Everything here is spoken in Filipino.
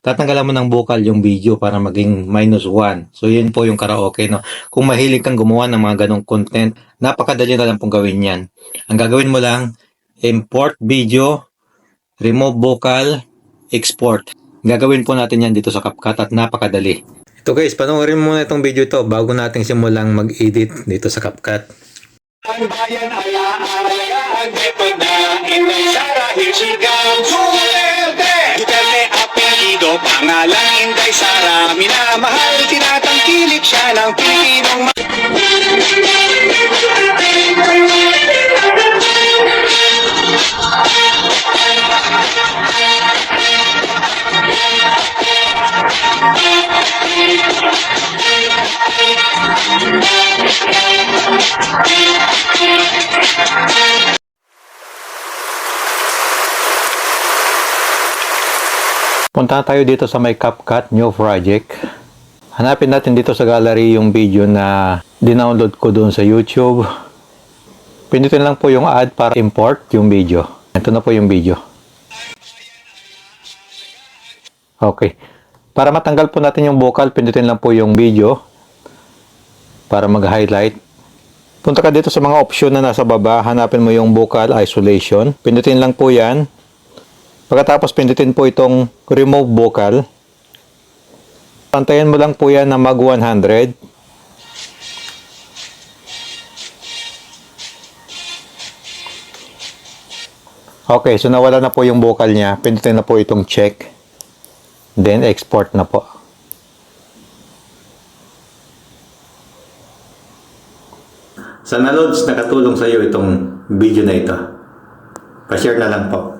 tatanggalan mo ng vocal yung video para maging minus 1. So, yun po yung karaoke, no? Kung mahilig kang gumawa ng mga ganong content, napakadali na lang pong gawin yan. Ang gagawin mo lang, import video, remove vocal, export. Gagawin po natin yan dito sa CapCut at napakadali. Ito guys, panoorin muna itong video to bago nating simulang mag-edit dito sa CapCut. Ang bayan ay aalagaan Dito na inay Sara Here Pangalan Inday Sara Minamahal Tinatangkilik siya ng Pilipinong Punta tayo dito sa may CapCut New Project. Hanapin natin dito sa gallery yung video na dinownload ko doon sa YouTube. Pindutin lang po yung add para import yung video. Ito na po yung video. Okay. Para matanggal po natin yung vocal, pindutin lang po yung video para mag-highlight. Punta ka dito sa mga option na nasa baba, hanapin mo yung vocal isolation. Pindutin lang po yan. Pagkatapos pindutin po itong remove vocal. Pantayan mo lang po yan na mag 100. Okay, so nawala na po yung vocal niya. Pindutin na po itong check. Then export na po. Sana Lods, nakatulong sa iyo itong video na ito. Pa-share na lang po.